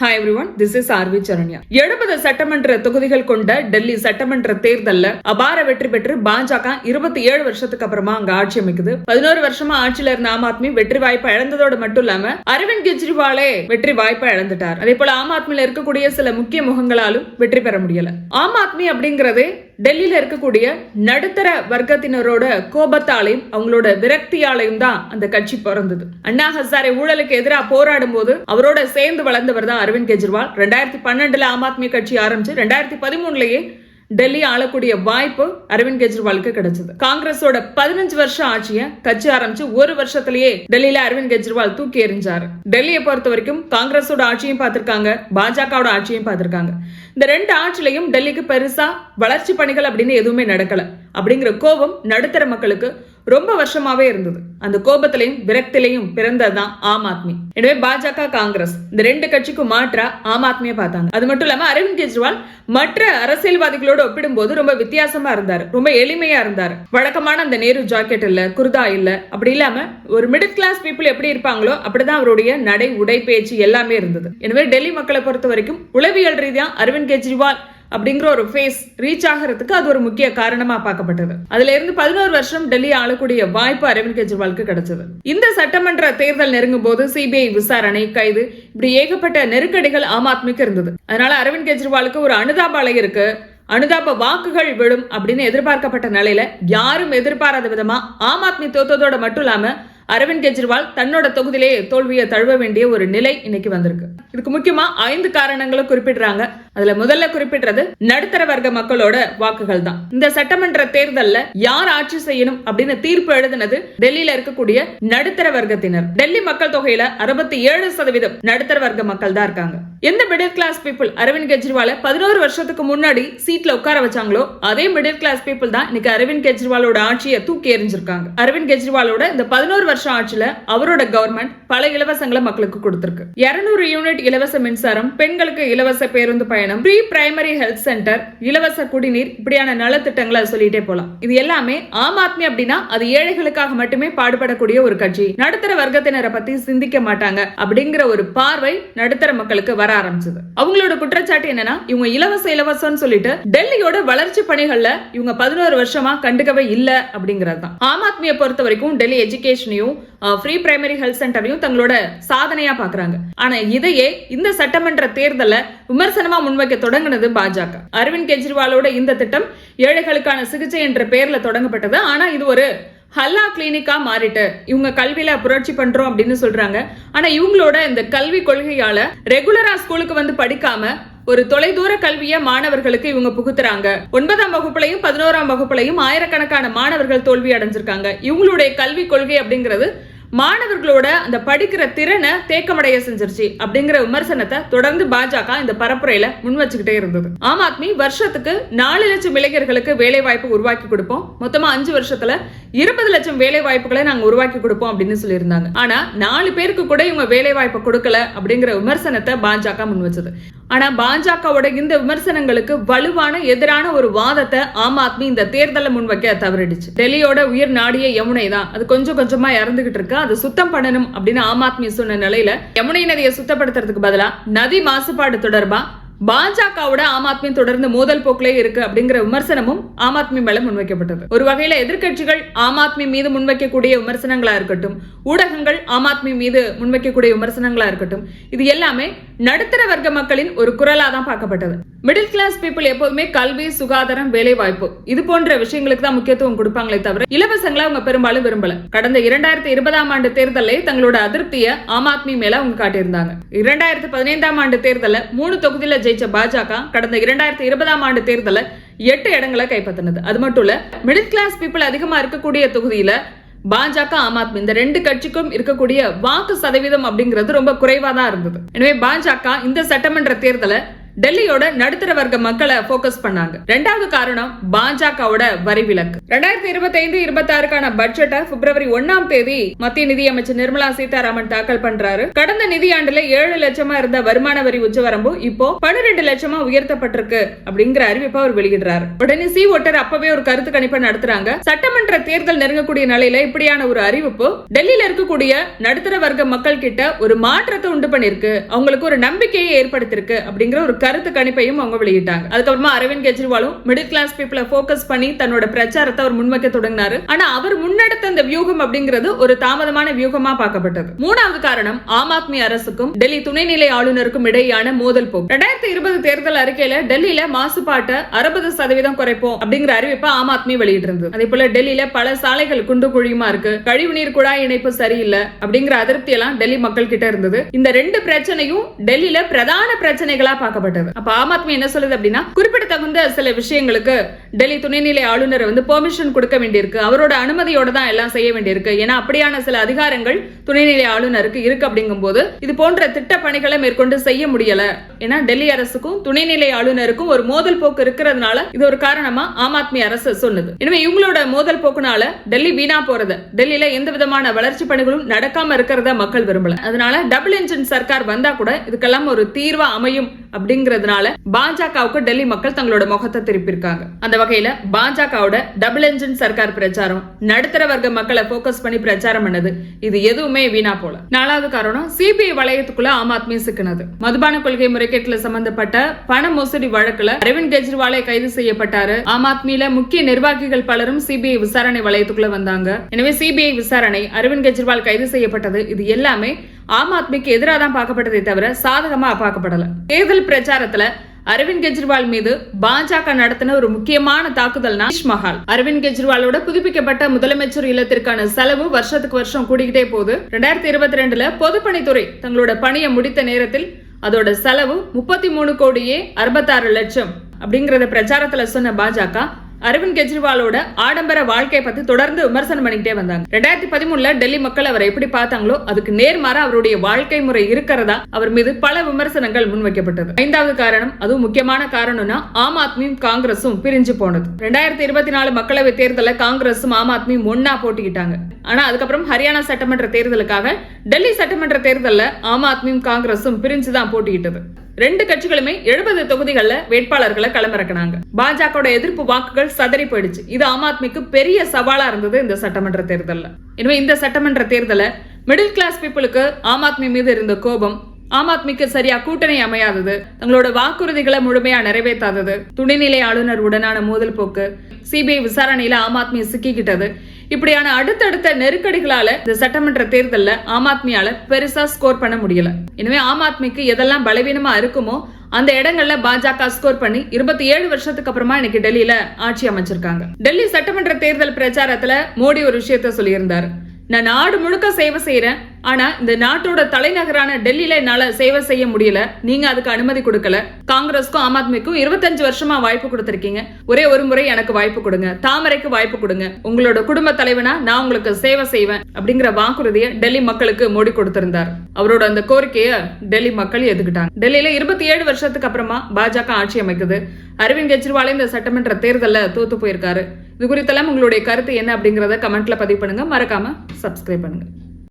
Hi everyone this is R V Saranya எழுபது சட்டமன்ற தொகுதிகள் கொண்ட டெல்லி சட்டமன்ற தேர்தல்ல அபார வெற்றி பெற்று பாஜக இருபத்தி ஏழு வருஷத்துக்கு அப்புறமா அங்க ஆட்சி அமைக்குது. பதினோரு வருஷமா ஆட்சியில இருந்த ஆம் ஆத்மி வெற்றி வாய்ப்பை இழந்ததோடு மட்டும் இல்லாம அரவிந்த் கெஜ்ரிவாலே வெற்றி வாய்ப்பை இழந்துட்டார். அதே போல ஆம் ஆத்மியில இருக்கக்கூடிய சில முக்கிய முகங்களாலும் வெற்றி பெற முடியல. ஆம் ஆத்மி அப்படிங்கறதே டெல்லியில இருக்கக்கூடிய நடுத்தர வர்க்கத்தினரோட கோபத்தாலையும் அவங்களோட விரக்தியாலையும் தான் அந்த கட்சி பிறந்தது. அண்ணா ஹசாரே ஊழலுக்கு எதிராக போராடும் போது அவரோட சேர்ந்து வளர்ந்தவர் தான் அரவிந்த் கெஜ்ரிவால். ரெண்டாயிரத்தி பன்னெண்டுல ஆம் ஆத்மி கட்சி ஆரம்பிச்சு ரெண்டாயிரத்தி பதிமூணுலயே டெல்லி ஆளக்கூடிய வாய்ப்பு அரவிந்த் கெஜ்ரிவாலுக்கு கிடைச்சது. காங்கிரஸோட பதினஞ்சு வருஷம் ஆட்சியை கட்சி ஆரம்பிச்சு ஒரு வருஷத்திலேயே டெல்லியில அரவிந்த் கெஜ்ரிவால் தூக்கி எறிஞ்சாரு. டெல்லியை பொறுத்த வரைக்கும் காங்கிரஸோட ஆட்சியும் பார்த்திருக்காங்க பாஜகவோட ஆட்சியும் பார்த்திருக்காங்க. இந்த ரெண்டு ஆட்சிலையும் டெல்லிக்கு பெருசா வளர்ச்சி பணிகள் அப்படின்னு எதுவுமே நடக்கல. அப்படிங்கிற கோபம் நடுத்தர மக்களுக்கு ரொம்ப வருஷமாவே இருந்தது. அந்த கோபத்திலையும் விரக்திலையும் பிறந்ததுதான் ஆம் ஆத்மி. எனவே பாஜக காங்கிரஸ் இந்த ரெண்டு கட்சிக்கும் மாற்றா ஆம் ஆத்மியை பார்த்தாங்க. அது மட்டும் இல்லாம அரவிந்த் கெஜ்ரிவால் மற்ற அரசியல்வாதிகளோடு ஒப்பிடும்போது ரொம்ப வித்தியாசமா இருந்தார். ரொம்ப எளிமையா இருந்தார். வழக்கமான அந்த நேரு ஜாக்கெட் இல்ல குர்தா இல்ல அப்படி இல்லாம ஒரு மிடில் கிளாஸ் பீப்புள் எப்படி இருப்பாங்களோ அப்படிதான் அவருடைய நடை உடை பேச்சு எல்லாமே இருந்தது. எனவே டெல்லி மக்களை பொறுத்த வரைக்கும் உளவியல் ரீதியா அரவிந்த் கெஜ்ரிவால் அப்படிங்கிற ஒரு ஃபேஸ் ரீச் ஆகிறதுக்கு அது ஒரு முக்கிய காரணமா பார்க்கப்பட்டது. அதுல இருந்து பதினோரு வருஷம் டெல்லி ஆளக்கூடிய வாய்ப்பு அரவிந்த் கெஜ்ரிவாலுக்கு கிடைச்சது. இந்த சட்டமன்ற தேர்தல் நெருங்கும் போது சிபிஐ விசாரணை கைது இப்படி ஏகப்பட்ட நெருக்கடிகள் ஆம் ஆத்மிக்கு இருந்தது. அதனால அரவிந்த் கெஜ்ரிவாலுக்கு ஒரு அனுதாப அலை இருக்கு. அனுதாப வாக்குகள் விழும் அப்படின்னு எதிர்பார்க்கப்பட்ட நிலையில யாரும் எதிர்பாராத விதமா ஆம் ஆத்மி தோத்ததோட மட்டும் இல்லாம அரவிந்த் கெஜ்ரிவால் தன்னோட தொகுதியிலே தோல்வியை தழுவ வேண்டிய ஒரு நிலை இன்னைக்கு வந்திருக்கு. இதுக்கு முக்கியமா ஐந்து காரணங்களை குறிப்பிடுறாங்க. அதுல முதல்ல குறிப்பிடுறது நடுத்தர வர்க்க மக்களோட வாக்குகள் தான் இந்த சட்டமன்ற தேர்தல்ல யார் ஆட்சி செய்யணும் அப்படின்னு தீர்ப்பு எழுதினது டெல்லியில இருக்கக்கூடிய நடுத்தர வர்க்கத்தினர். டெல்லி மக்கள் தொகையில அறுபத்தி ஏழு சதவீதம் நடுத்தர வர்க்க மக்கள் தான் இருக்காங்க. எந்த மிடில் கிளாஸ் பீப்புள் அரவிந்த் கெஜ்ரிவால பதினோரு வருஷத்துக்கு முன்னாடி சீட்ல உட்கார வச்சாங்களோ அதே மிடில் கிளாஸ் பீப்புள் தான் இன்னைக்கு அரவிந்த் கெஜ்ரிவாலோட ஆட்சியை தூக்கி எறிஞ்சிருக்காங்க. அரவிந்த் கெஜ்ரிவாலோட இந்த பதினோரு வருஷம் ஆட்சியில அவரோட கவர்மெண்ட் பல இலவசங்களை மக்களுக்கு கொடுத்திருக்கு. இருநூறு யூனிட் இலவச மின்சாரம் பெண்களுக்கு இலவச பேருந்து பயணம் ப்ரீ பிரைமரி ஹெல்த் சென்டர் இலவச குடிநீர் இப்படியான நலத்திட்டங்களை சொல்லிட்டே போலாம். இது எல்லாமே ஆம் ஆத்மி அப்படின்னா அது ஏழைகளுக்காக மட்டுமே பாடுபடக்கூடிய ஒரு கட்சி. நடுத்தர வர்க்கத்தினரை பத்தி சிந்திக்க மாட்டாங்க அப்படிங்கிற ஒரு பார்வை நடுத்தர மக்களுக்கு வர ஆரம்பிச்சது. அவங்களோட குற்றச்சாட்டு என்னன்னா இவங்க இலவச இலவசம்னு சொல்லிட்டு டெல்லியோட வளர்ச்சி பணிகள்ல இவங்க பதினோரு வருஷமா கண்டுக்கவே இல்ல அப்படிங்கிறது தான். ஆம் ஆத்மியை பொறுத்த வரைக்கும் டெல்லி எஜுகேஷனையும் ஃப்ரீ பிரைமரி ஹெல்த் சென்டரையும் தங்களோட சாதனையா பாக்குறாங்க. ஆனா இதையே இந்த சட்டமன்ற தேர்தல விமர்சனமா முன்வைக்க தொடங்கினது பாஜக. அரவிந்த் கெஜ்ரிவாலோட இந்த திட்டம் ஏழைகளுக்கான சிகிச்சை என்ற பெயர்ல தொடங்கப்பட்டது. ஆனா இது ஒரு ஹல்லா கிளினிக்கா மாறிட்டு இவங்க கல்வியில புரட்சி பண்றோம் அப்படின்னு சொல்றாங்க. ஆனா இவங்களோட இந்த கல்வி கொள்கையால ரெகுலரா ஸ்கூலுக்கு வந்து படிக்காம ஒரு தொலைதூர கல்விய மாணவர்களுக்கு இவங்க புகுத்துறாங்க. ஒன்பதாம் வகுப்புலையும் பதினோராம் வகுப்புலையும் ஆயிரக்கணக்கான மாணவர்கள் தோல்வி அடைஞ்சிருக்காங்க. இவங்களுடைய கல்வி கொள்கை அப்படிங்கிறது மாணவர்களோட அந்த படிக்கிற திறனை தேக்கமடைய செஞ்சிருச்சு அப்படிங்கிற விமர்சனத்தை தொடர்ந்து பாஜக இந்த பரப்புரையில முன் வச்சுக்கிட்டே இருந்தது. ஆம் ஆத்மி வருஷத்துக்கு நாலு லட்சம் இளைஞர்களுக்கு வேலை வாய்ப்பு உருவாக்கி கொடுப்போம். மொத்தமா அஞ்சு வருஷத்துல இருபது லட்சம் வேலை வாய்ப்புகளை நாங்க உருவாக்கி கொடுப்போம் அப்படின்னு சொல்லியிருந்தாங்க. ஆனா நாலு பேருக்கு கூட இவங்க வேலை வாய்ப்பை கொடுக்கல அப்படிங்கிற விமர்சனத்தை பாஜக முன் வச்சது. ஆனா பாஜகவோட இந்த விமர்சனங்களுக்கு வலுவான எதிரான ஒரு வாதத்தை ஆம் ஆத்மி இந்த தேர்தலை முன்வைக்க தவறிடுச்சு. டெல்லியோட உயிர் நாடிய யமுனை தான். அது கொஞ்சம் கொஞ்சமா இறந்துகிட்டு இருக்கு? அது சுத்தம் பண்ணணும் அப்படின்னு ஆம் ஆத்மி சொன்ன நிலையில யமுனை நதியை சுத்தப்படுத்துறதுக்கு பதிலா நதி மாசுபாடு தொடர்பா பாஜகவோட ஆம் ஆத்மி தொடர்ந்து மோதல் போக்கிலே இருக்கு அப்படிங்கிற விமர்சனமும் ஆம் ஆத்மி மேல முன்வைக்கப்பட்டது. ஒரு வகையில எதிர்க்கட்சிகள் ஆம் ஆத்மி மீது முன்வைக்கக்கூடிய விமர்சனங்களா இருக்கட்டும் ஊடகங்கள் ஆம் ஆத்மி மீது முன்வைக்கக்கூடிய விமர்சனங்களா இருக்கட்டும் இது எல்லாமே நடுத்தர வர்க்க மக்களின் ஒரு குரலா தான் பார்க்கப்பட்டது. மிடில் கிளாஸ் பீப்புள் எப்போதுமே கல்வி சுகாதாரம் வேலை வாய்ப்பு இது போன்ற விஷயங்களுக்கு தான் முக்கியத்துவம் கொடுப்பாங்களே தவிர இலவசங்களை அவங்க பெரும்பாலும் விரும்பல. கடந்த இரண்டாயிரத்தி இருபதாம் ஆண்டு தேர்தலில் தங்களோட அதிருப்தியை ஆம் ஆத்மி மேல அவங்க காட்டியிருந்தாங்க. இரண்டாயிரத்தி பதினைந்தாம் ஆண்டு தேர்தலில் மூணு தொகுதியில ஜெயிச்ச பாஜக கடந்த இரண்டாயிரத்தி இருபதாம் ஆண்டு தேர்தலில் எட்டு இடங்களை கைப்பற்றினது. அது மட்டும் இல்ல மிடில் கிளாஸ் பீப்புள் அதிகமா இருக்கக்கூடிய தொகுதியில பாஜக ஆம் ஆத்மி இந்த ரெண்டு கட்சிக்கும் இருக்கக்கூடிய வாக்கு சதவீதம் அப்படிங்கிறது ரொம்ப குறைவா தான் இருந்தது. எனவே பாஜக இந்த சட்டமன்ற தேர்தலை டெல்லியோட நடுத்தர வர்க்க மக்களை போக்கஸ் பண்ணாங்க. ரெண்டாவது காரணம் பாஜகவோட வரி விலக்கு. ரெண்டாயிரத்தி இருபத்தி ஐந்து இருபத்தி ஆறுக்கான பட்ஜெட்டை பிப்ரவரி ஒன்னாம் தேதி மத்திய நிதியமைச்சர் நிர்மலா சீதாராமன் தாக்கல் பண்றாரு. கடந்த நிதியாண்டுல ஏழு லட்சமா இருந்த வருமான வரி உச்சவரம்பு இப்போ பன்னிரெண்டு லட்சமா உயர்த்தப்பட்டிருக்கு அப்படிங்கிற அறிவிப்பை அவர் வெளியிடுறாரு. உடனே சி ஓட்டர் அப்பவே ஒரு கருத்து கணிப்பை நடத்துறாங்க. சட்டமன்ற தேர்தல் நெருங்கக்கூடிய நிலையில இப்படியான ஒரு அறிவிப்பு டெல்லியில இருக்கக்கூடிய நடுத்தர வர்க்க மக்கள் கிட்ட ஒரு மாற்றத்தை உண்டு பண்ணிருக்கு. அவங்களுக்கு ஒரு நம்பிக்கையை ஏற்படுத்திருக்கு அப்படிங்கிற ஒரு கருத்து கணிப்பையும் அவங்க வெளியிட்டாங்க. அதுக்கப்புறமா அரவிந்த் கெஜ்ரிவாலும் மிடில் கிளாஸ் பீப்புளை போக்கஸ் பண்ணி தன்னோட பிரச்சாரத்தை அவர் முன்வைக்க தொடங்கினாரு. ஆனா அவர் முன்னெடுத்த அந்த வியூகம் அப்படிங்கிறது ஒரு தாமதமான வியூகமா பார்க்கப்பட்டது. மூணாவது காரணம் ஆம் ஆத்மி அரசுக்கும் டெல்லி துணைநிலை ஆளுநருக்கும் இடையேயான மோதல் போக்கு. ரெண்டாயிரத்தி இருபது தேர்தல் அறிக்கையில டெல்லியில மாசுபாட்டை அறுபது சதவீதம் குறைப்போம் அப்படிங்கிற அறிவிப்பை ஆம் ஆத்மி வெளியிட்டிருந்தது. அதே போல டெல்லியில பல சாலைகள் குண்டு குழியுமா இருக்கு கழிவுநீர் குழாய் இணைப்பு சரியில்லை அப்படிங்கிற அதிருப்தி எல்லாம் டெல்லி மக்கள் கிட்ட இருந்தது. இந்த ரெண்டு பிரச்சனையும் டெல்லியில பிரதான பிரச்சனைகளா பார்க்கப்பட்டது. அப்ப ஆம் ஆத்மி என்ன சொல்லுது அப்படின்னா குறிப்பிடத்தகுந்த சில விஷயங்களுக்கு டெல்லி துணைநிலை ஆளுநர் வந்து பெர்மிஷன் கொடுக்க வேண்டியிருக்கு. அவரோட அனுமதியோட தான் எல்லாம் செய்ய வேண்டியிருக்கு. ஏன்னா அப்படியான சில அதிகாரங்கள் துணைநிலை ஆளுநருக்கு இருக்கு அப்படிங்கும் போது இது போன்ற திட்ட பணிகளை மேற்கொண்டு செய்ய முடியல. ஏன்னா டெல்லி அரசுக்கும் துணைநிலை ஆளுநருக்கும் ஒரு மோதல் போக்கு இருக்கிறதுனால இது ஒரு காரணமா ஆம் ஆத்மி அரசு சொன்னது. எனவே இவங்களோட மோதல் போக்குனால டெல்லி வீணா போறது டெல்லியில எந்த விதமான வளர்ச்சி பணிகளும் நடக்காம இருக்கிறத மக்கள் விரும்பல. அதனால டபுள் இன்ஜின் சர்க்கார் வந்தா கூட இதுக்கெல்லாம் ஒரு தீர்வா அமையும் அப்படிங்கறதுனால பாஜகவுக்கு டெல்லி மக்கள் தங்களோட முகத்தை திருப்பியிருக்காங்க. அந்த வகையில பாஜகவோட டபுள் என்ஜின் சர்க்கார் பிரச்சாரம் நடுத்தர வர்க்க மக்களை போக்கஸ் பண்ணி பிரச்சாரம் பண்ணது. இது எதுவுமே வீணா போல. நாலாவது காரணம் சிபிஐ வளையத்துக்குள்ள ஆம் ஆத்மி சிக்கினது. மதுபான கொள்கை முறைகேட்டுல சம்பந்தப்பட்ட பண மோசடி வழக்குல அரவிந்த் கெஜ்ரிவாலை கைது செய்யப்பட்டாரு. ஆம் ஆத்மியில முக்கிய நிர்வாகிகள் பலரும் சிபிஐ விசாரணை வளையத்துக்குள்ள வந்தாங்க. எனவே சிபிஐ விசாரணை அரவிந்த் கெஜ்ரிவால் கைது செய்யப்பட்டது. இது எல்லாமே ஆம் ஆத்மிக்கு எதிராக தான் பார்க்கப்பட்டதே தவிர சாதகமா பார்க்கப்படல. தேர்தல் பிரச்சாரத்துல அரவிந்த் கெஜ்ரிவால் மீது பாஜக நடத்தின ஒரு முக்கியமான தாக்குதல்னா மஹால். அரவிந்த் கெஜ்ரிவாலோட புதுப்பிக்கப்பட்ட முதலமைச்சர் இல்லத்திற்கான செலவு வருஷத்துக்கு வருஷம் கூடிக்கிட்டே போகுது. ரெண்டாயிரத்தி இருபத்தி ரெண்டுல பொதுப்பணித்துறை தங்களோட பணியை முடித்த நேரத்தில் அதோட செலவு முப்பத்தி மூணு கோடியே அறுபத்தாறு லட்சம். அப்படிங்கறத பிரச்சாரத்துல சொன்ன பாஜக அரவிந்த் கெஜ்ரிவாலோட ஆடம்பர வாழ்க்கையை பத்தி தொடர்ந்து விமர்சனம் பண்ணிக்கிட்டே வந்தாங்க. ரெண்டாயிரத்தி பதிமூணுல டெல்லி மக்கள் அவரை எப்படி பார்த்தாங்களோ அதுக்கு நேர்மாறா அவருடைய வாழ்க்கை முறை இருக்கிறதா அவர் மீது பல விமர்சனங்கள் முன்வைக்கப்பட்டது. ஐந்தாவது காரணம் அதுவும் முக்கியமான காரணம்னா ஆம் ஆத்மியும் காங்கிரஸும் பிரிஞ்சு போனது. ரெண்டாயிரத்தி இருபத்தி நாலு மக்களவை தேர்தலில் காங்கிரஸும் ஆம் ஆத்மியும் ஒன்னா போட்டிக்கிட்டாங்க. ஆனா அதுக்கப்புறம் ஹரியானா சட்டமன்ற தேர்தலுக்காக டெல்லி சட்டமன்ற தேர்தலில் ஆம் ஆத்மியும் காங்கிரஸும் பிரிஞ்சு தான் போட்டிக்கிட்டது. ரெண்டு கட்சிகளுமே எழுபது தொகுதிகளில் வேட்பாளர்களை களமிறக்கினாங்க. பாஜக எதிர்ப்பு வாக்குகள் சதறி போயிடுச்சு. இது ஆம் ஆத்மிக்கு பெரிய சவாலா இருந்தது இந்த சட்டமன்ற தேர்தலில். எனவே இந்த சட்டமன்ற தேர்தல மிடில் கிளாஸ் பீப்புளுக்கு ஆம் ஆத்மி மீது இருந்த கோபம் ஆம் ஆத்மிக்கு சரியா கூட்டணி அமையாதது தங்களோட வாக்குறுதிகளை முழுமையா நிறைவேற்றாதது துணைநிலை ஆளுநர் உடனான மோதல் போக்கு சிபிஐ விசாரணையில ஆம் ஆத்மி சிக்கிக்கிட்டது இப்படியான அடுத்தடுத்த நெருக்கடிகளால இந்த சட்டமன்ற தேர்தல்ல ஆம் ஆத்மியால பெருசா ஸ்கோர் பண்ண முடியல. எனவே ஆம் ஆத்மிக்கு எதெல்லாம் பலவீனமா இருக்குமோ அந்த இடங்கள்ல பாஜக ஸ்கோர் பண்ணி இருபத்தி ஏழு வருஷத்துக்கு அப்புறமா இன்னைக்கு டெல்லியில ஆட்சி அமைச்சிருக்காங்க. டெல்லி சட்டமன்ற தேர்தல் பிரச்சாரத்துல மோடி ஒரு விஷயத்த சொல்லியிருந்தாரு. நான் நாடு முழுக்க சேவை செய்யறேன் ஆனா இந்த நாட்டோட தலைநகரான டெல்லியில என்னால சேவை செய்ய முடியல. நீங்க அதுக்கு அனுமதி கொடுக்கல. காங்கிரஸ்க்கும் ஆம் ஆத்மிக்கும் இருபத்தஞ்சு வருஷமா வாய்ப்பு கொடுத்திருக்கீங்க. ஒரே ஒரு முறை எனக்கு வாய்ப்பு கொடுங்க. தாமரைக்கு வாய்ப்பு கொடுங்க. உங்களோட குடும்ப தலைவனா நான் உங்களுக்கு சேவை செய்வேன் அப்படிங்கிற வாக்குறுதியை டெல்லி மக்களுக்கு மோடி கொடுத்திருந்தார். அவரோட அந்த கோரிக்கையை டெல்லி மக்கள் எதுக்கிட்டாங்க டெல்லியில இருபத்தி ஏழு வருஷத்துக்கு அப்புறமா பாஜக ஆட்சி அமைக்குது. அரவிந்த் கெஜ்ரிவாலே இந்த சட்டமன்ற தேர்தலில் தோத்து போயிருக்காரு. இது குறித்தெல்லாம் உங்களுடைய கருத்து என்ன அப்படிங்கறத கமெண்ட்ல பதிவு பண்ணுங்க. மறக்காம சப்ஸ்கிரைப் பண்ணுங்க.